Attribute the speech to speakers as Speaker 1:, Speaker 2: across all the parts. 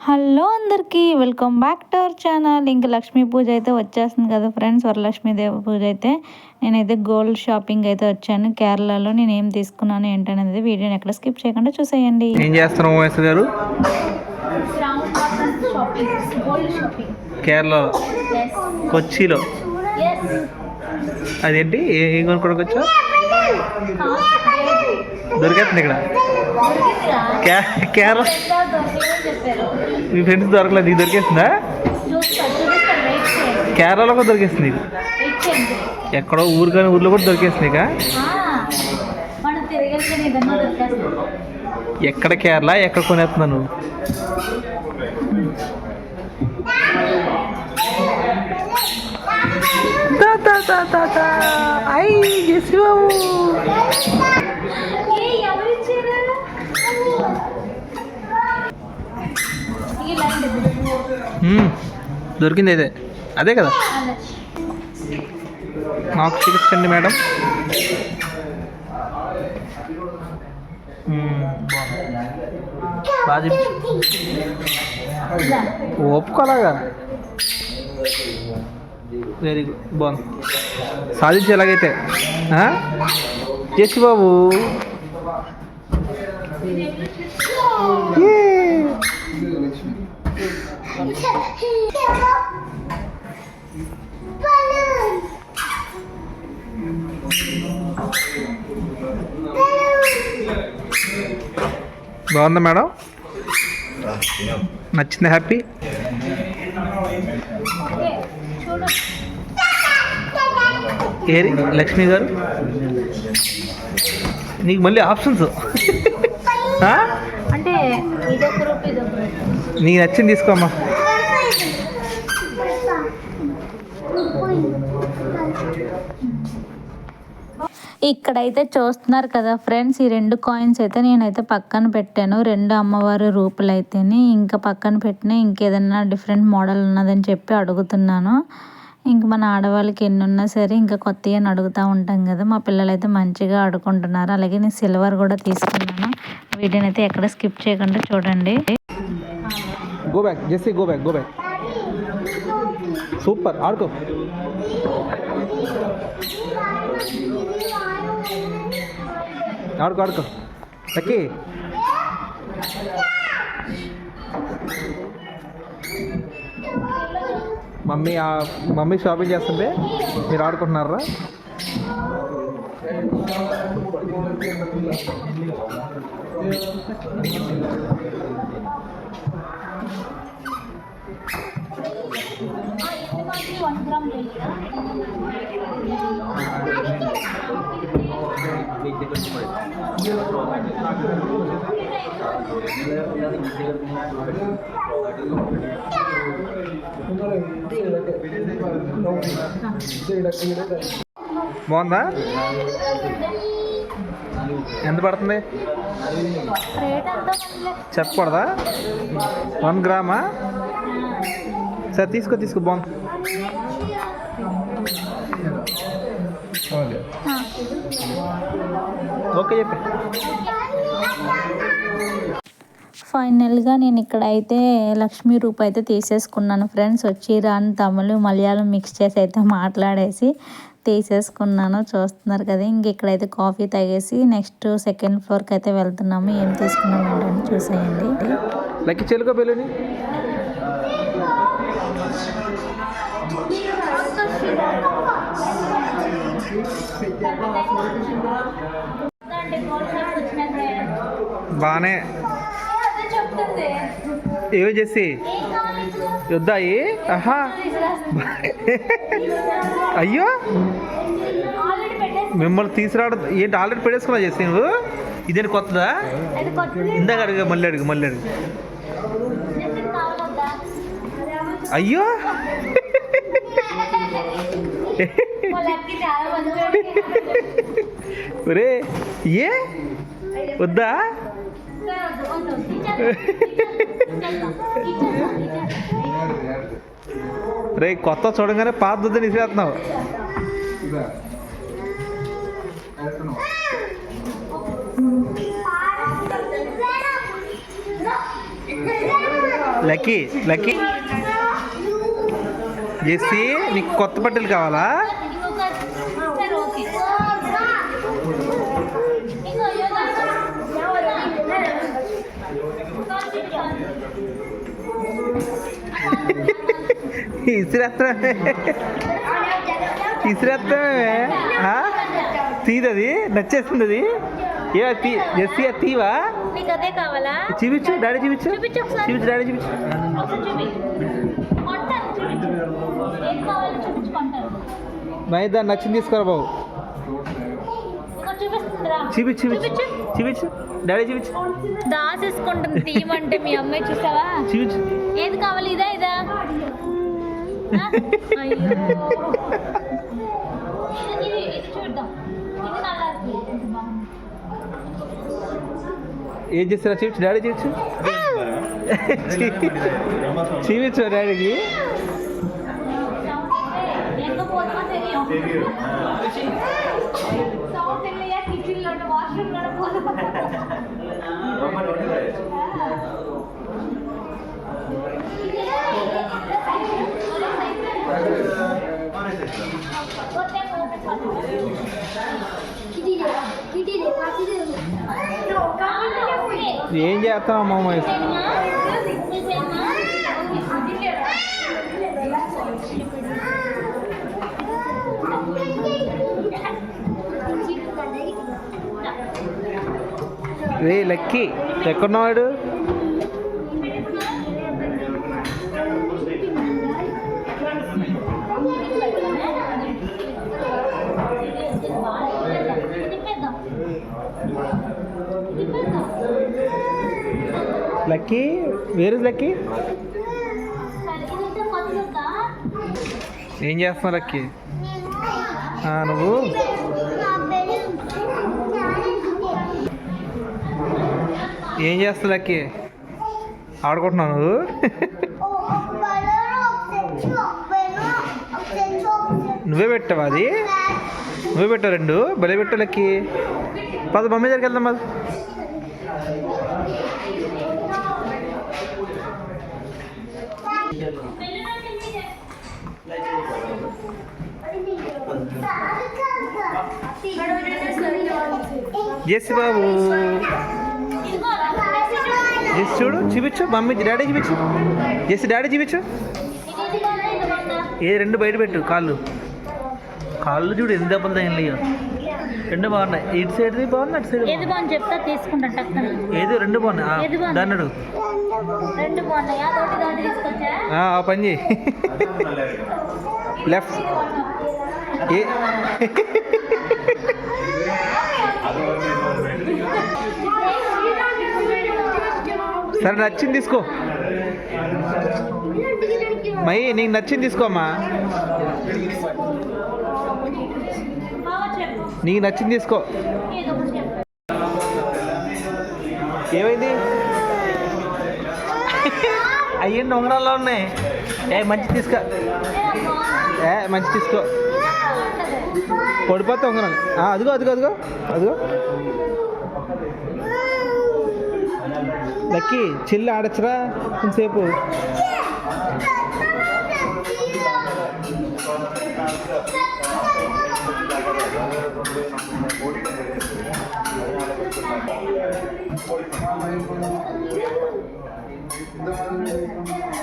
Speaker 1: Hello అందరికీ welcome back to our channel. ఇంకా లక్ష్మీ పూజ అయితే వచ్చేస్తుంది కదా ఫ్రెండ్స్ వరలక్ష్మీదేవి పూజ అయితే. నేనైతే గోల్డ్ షాపింగ్ అయితే వచ్చాను. కేరళలో నేను ఏం తీసుకున్నాను ఏంటనేది వీడియోని ఎక్కడ స్కిప్ చేయకుండా చూసేయండి.
Speaker 2: ఏం చేస్తున్నావు వయసు గారు? కేరళలో కొచ్చిలో. అదేంటి? ఏ- వచ్చావు? దొరికేస్తుంది ఇక్కడ. కే- కేరళ మీ ఫ్రెండ్స్ దొరకలేదు ఇది దొరికేస్తుందా కేరళలో కూడా దొరికేస్తుంది ఇది ఎక్కడో ఊరు కానీ ఊర్లో కూడా దొరికేస్తుంది ఇక ఎక్కడ కేరళ ఎక్కడ కొనేస్తున్నాను నువ్వు? తాత తాత దా, దా, దా. ఐ, జెస్సీ బాబు.
Speaker 1: ఏ ఎవరిచ్చారు ఇలాంటిది
Speaker 2: మ్మ్. దొరికింది అయితే అదే కదా? నాకు చూపించండి మేడం. బాగా ఒప్పుకోలాగా వెరీ గుడ్ బాగుంది. సాధించేలాగైతే. చేసి బాబు ఏ. బాగుందా మేడం? నచ్చింది? హ్యాపీ? ఏరి లక్ష్మి గారు? నీకు మళ్ళీ ఆప్షన్స్?
Speaker 1: అంటే
Speaker 2: నీకు నచ్చింది తీసుకోమ్మా
Speaker 1: ఇక్కడైతే చూస్తున్నారు కదా ఫ్రెండ్స్ ఈ రెండు కాయిన్స్ అయితే నేనైతే పక్కన పెట్టాను. రెండు అమ్మవారి రూపులు అయితేనే ఇంకా పక్కన పెట్టిన ఇంకేదన్నా డిఫరెంట్ మోడల్ ఉన్నదని చెప్పి అడుగుతున్నాను. ఇంక మన ఆడవాళ్ళకి ఎన్ని ఉన్నా సరే ఇంకా కొత్తవి అని అడుగుతూ ఉంటాం కదా. మా పిల్లలు అయితే మంచిగా ఆడుకుంటున్నారు. అలాగే నేను సిల్వర్ కూడా తీసుకున్నాను. వీటిని అయితే ఎక్కడ స్కిప్ చేయకుండా చూడండి.
Speaker 2: Go back Jessie go back go back super ఆడుకో. ఆడుకో ఆడుకో. లక్కీ మమ్మీ మమ్మీ షాపింగ్ చేస్తుంటే మీరు ఆడుకుంటున్నారా? బాగుందా? ఎంత పడుతుంది? చెప్పకూడదా? వన్ గ్రామా? సరే తీసుకో తీసుకో బాగుంది. ఓకే చెప్పి.
Speaker 1: ఫైనల్గా నేను ఇక్కడ అయితే లక్ష్మీ రూప్ అయితే తీసేసుకున్నాను ఫ్రెండ్స్. వచ్చి రాని తమిళ మలయాళం మిక్స్ చేసి అయితే మాట్లాడేసి తీసేసుకున్నాను. చూస్తున్నారు కదా ఇంక ఇక్కడైతే కాఫీ తాగేసి నెక్స్ట్ సెకండ్ ఫ్లోర్కి అయితే వెళ్తున్నాము. ఏం తీసుకున్నాము ఏంటని చూసేయండి
Speaker 2: బాగానే ఏమో చేసి? యుద్ధాయి ఆహా. అయ్యో. మిమ్మల్ని తీసుకురావడం ఏంటి? ఆల్రెడీ పెట్టేసుకున్నా చేసి నువ్వు? ఇదేంటి కొత్తదా? ఇందాక అడుగు మళ్ళీ అడుగు మళ్ళీ అడుగు. అయ్యో. ఒరే ఏ? వద్దా? రే కొత్త చూడగానే పాత వద్దని ఇసేస్తున్నావు
Speaker 3: లక్కీ లక్కీ. ఎస్సీ నీకు కొత్త బట్టలు కావాలా? ఇసిరేస్తామే ఇసిరేస్తామే తీదది? నచ్చేస్తుంది అది ఏ తీ జెస్సీ అది తీవా? చూపించు డాడీ చూపించు.
Speaker 2: చూపించు
Speaker 3: డాడీ చూపించు.
Speaker 2: చూపించుకుంటాను
Speaker 3: మైదా నచ్చింది తీసుకోరా బాబు. చూపించు చూపించు.
Speaker 2: చూపించు.
Speaker 3: డాడీ చూపించు.
Speaker 2: దాసేసుకుంటుంది తీయమంటే మీ అమ్మాయి చూసావా?
Speaker 3: చూపించు.
Speaker 2: ఏది కావాలి? ఇదా ఇదా?
Speaker 3: ఏం చేస్తారా చూపించు డాడీ చూపించు చూపించు డాడీకి?
Speaker 2: Thank you.
Speaker 3: ఏం చేస్తాం అమ్మమ్మ రే లక్కీ ఎక్కడున్నావాడు లక్కీ? వేరు లక్కీ? ఏం చేస్తున్నావు లక్కీ? నువ్వు? ఏం చేస్తావు లక్కీ? ఆడుకుంటున్నావు నువ్వు? నువ్వే పెట్టావా అది? నువ్వే పెట్టావు రెండు? భలే పెట్టావు లక్కీ. పద మమ్మీ దగ్గరికి వెళ్దాం పద. జెస్ బాబు జెస్ చూడు చూపించు మమ్మీ డాడీ చూపించు. జెస్ డాడీ చూపించు. ఏ రెండు బయట పెట్టు కాళ్ళు. కాళ్ళు చూడు ఎన్ని దెబ్బలు తగిలినాయో. రెండు బాగున్నాయి. ఇటు సైడ్ది బాగుంది అటు సైడ్
Speaker 2: ఏది బాగుంది. చెప్తా టక్కన.
Speaker 3: ఏది రెండు బాగున్నాయి? ఆ,
Speaker 2: ఏది బాగుంది?
Speaker 3: దాన్ని అడుగు.
Speaker 2: రెండు బాగున్నాయా. తోటి తోటి తీసుకొచ్చా?
Speaker 3: ఆ, ఆ పని చేయి. లెఫ్ట్. ఏ? సరే నచ్చింది తీసుకో. మై నీకు నచ్చింది తీసుకోమ్మా. నీకు నచ్చింది తీసుకో. ఏమైంది? అయ్యండి ఉంగరాల్లో ఉన్నాయి. ఏ మంచి తీసుకో. ఏ మంచి తీసుకో. పడిపోతే ఉంగరం. అదిగో అదిగో అదిగో అదిగో. లక్కీ చిల్లి ఆడచ్చురా? కొంతసేపు మహేశ్వరి,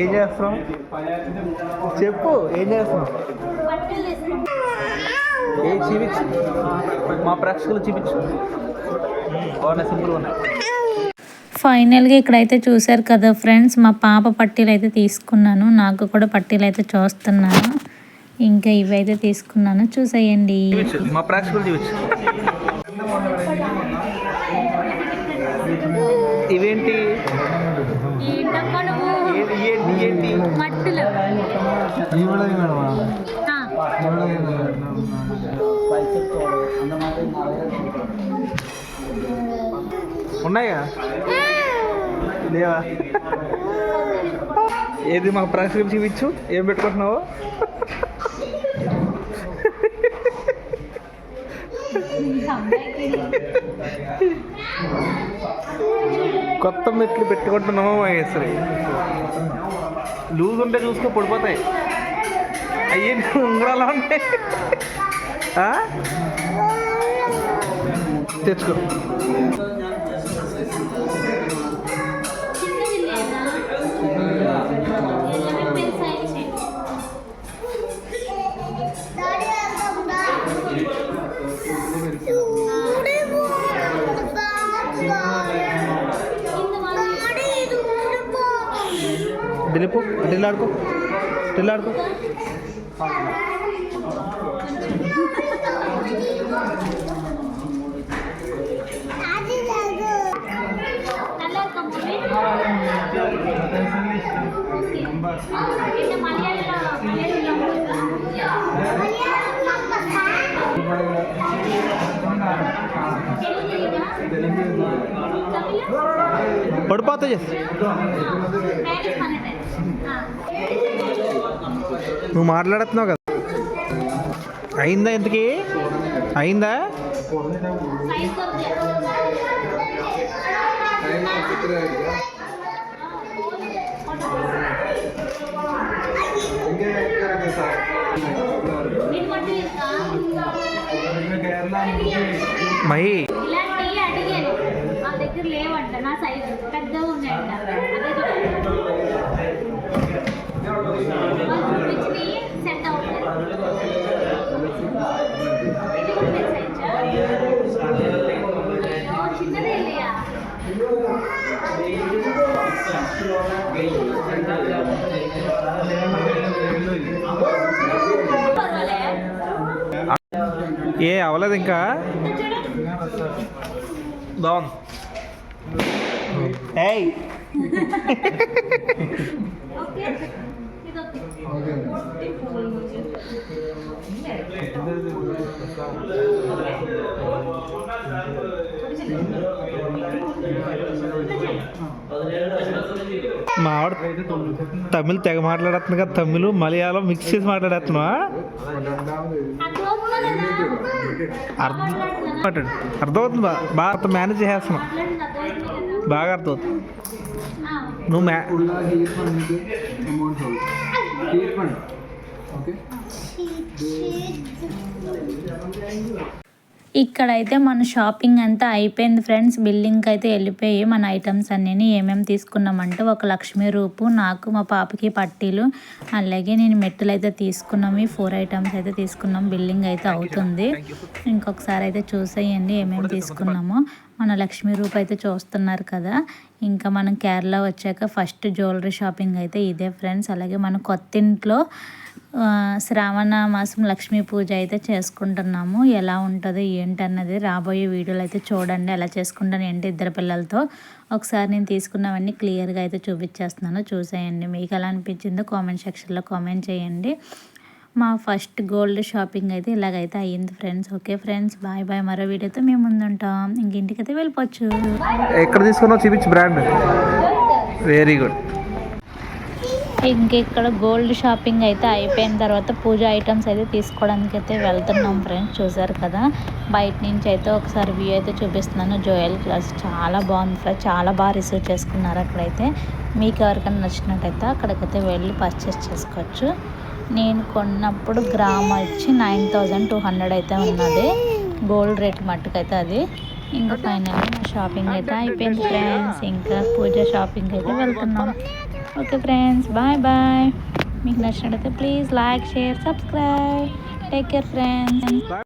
Speaker 3: ఏం చేస్తున్నావు? చెప్పు ఏం చేస్తున్నావు? ఏ చూపించు. మా ప్రేక్షకులు చూపించు. బాగున్నాయి సింపుల్ ఉన్నాయి.
Speaker 2: ఫైనల్గా ఇక్కడైతే చూశారు కదా ఫ్రెండ్స్ మా పాప పట్టీలు అయితే తీసుకున్నాను. నాకు కూడా పట్టీలు అయితే చూస్తున్నాను. ఇంకా ఇవి అయితే తీసుకున్నాను. చూసేయండి.
Speaker 3: ఇవేంటి?
Speaker 2: మట్టులు
Speaker 3: ఉన్నాయా? లేవా?
Speaker 2: ఏది మాకు ప్రేక్షకులు చూపించు ఏం పెట్టుకుంటున్నావు? కొత్త మెట్లు పెట్టుకుంటున్నామా మహేశ్వరి. లూజ్ ఉంటే చూసుకో పడిపోతాయి. అయ్యి ఉంగరాలు ఉంటాయి తెచ్చుకో. ఢిల్లీపో ఢిల్లీ ఆడుకో ఢిల్లీ ఆడుకో పడిపోతా నువ్వు మాట్లాడుతున్నావు కదా. అయిందా ఇంతకి? అయిందా? మహి
Speaker 1: ఇలాంటివి అడిగాను వాళ్ళ దగ్గర లేవంట నా సైజ్ పెద్దగా ఉన్నాయంట అదే చూపించి సెట్ అవుతుంది చిన్నదే ఇల్లయా
Speaker 2: ఏ అవ్వలేదు ఇంకా బాగుంది ఏయ్
Speaker 1: ఓకే ఇది ఓకే
Speaker 2: మా ఆవిడ తమిళ్ తెగ మాట్లాడుతుంది కదా తమిళ్ మలయాళం మిక్స్ చేసి మాట్లాడేస్తున్నావా? అర్థం అర్థమవుతుంది బా బాగా మేనేజ్ చేసేస్తున్నా. బాగా అర్థమవుతుంది. నువ్వు మ్యా
Speaker 1: ఇక్కడైతే మన షాపింగ్ అంతా అయిపోయింది ఫ్రెండ్స్. బిల్లింగ్కి అయితే వెళ్ళిపోయి మన ఐటమ్స్ అన్నీ ఏమేమి తీసుకున్నామంటే ఒక లక్ష్మీ రూపు నాకు మా పాపకి పట్టీలు అలాగే నేను మెట్టులు అయితే తీసుకున్నాము. ఈ ఫోర్ ఐటమ్స్ అయితే తీసుకున్నాం బిల్లింగ్ అయితే అవుతుంది. ఇంకొకసారి అయితే చూసేయండి ఏమేమి తీసుకున్నామో. మన లక్ష్మీ రూప్ అయితే చూస్తున్నారు కదా. ఇంకా మనం కేరళ వచ్చాక ఫస్ట్ జ్యువెలరీ షాపింగ్ అయితే ఇదే ఫ్రెండ్స్. అలాగే మన కొత్త ఇంట్లో శ్రావణ మాసం లక్ష్మీ పూజ అయితే చేసుకుంటున్నాము. ఎలా ఉంటుందో ఏంటి అన్నది రాబోయే వీడియోలు అయితే చూడండి. ఎలా చేసుకుంటాను ఏంటి ఇద్దరు పిల్లలతో. ఒకసారి నేను తీసుకున్నవన్నీ క్లియర్గా అయితే చూపించేస్తున్నాను. చూసేయండి. మీకు ఎలా అనిపించిందో కామెంట్ సెక్షన్లో కామెంట్ చేయండి. మా ఫస్ట్ గోల్డ్ షాపింగ్ అయితే ఇలాగైతే అయ్యింది friends. Okay friends bye bye. మరో వీడియోతో మేము ముందుంటాం. ఇంకింటికైతే వెళ్ళిపోవచ్చు.
Speaker 2: ఎక్కడ తీసుకున్నావు? చూపించు బ్రాండ్. వెరీ గుడ్
Speaker 1: ఇంక ఇక్కడ గోల్డ్ షాపింగ్ అయితే అయిపోయిన తర్వాత పూజ ఐటమ్స్ అయితే తీసుకోవడానికి అయితే వెళ్తున్నాం ఫ్రెండ్స్. చూసారు కదా? బయట నుంచి అయితే ఒకసారి వ్యూ అయితే చూపిస్తున్నాను. జోయల్ క్లాస్ చాలా బాగుంది ఫ్రెండ్స్. చాలా బాగా రిసీవ్ చేసుకున్నారు అక్కడైతే. మీకు ఎవరికైనా నచ్చినట్టయితే అక్కడికైతే వెళ్ళి పర్చేస్ చేసుకోవచ్చు. నేను కొన్నప్పుడు గ్రామ్ వచ్చి నైన్ థౌజండ్ టూ హండ్రెడ్ అయితే ఉన్నది. గోల్డ్ రేట్ మట్టుకైతే అది. ఇంకా ఫైనల్ మా షాపింగ్ అయితే అయిపోయింది ఫ్రెండ్స్. ఇంకా పూజ షాపింగ్ అయితే వెళ్తున్నాం. ఓకే ఫ్రెండ్స్ బాయ్ బాయ్ మీకు నచ్చినట్టయితే please like share subscribe take care friends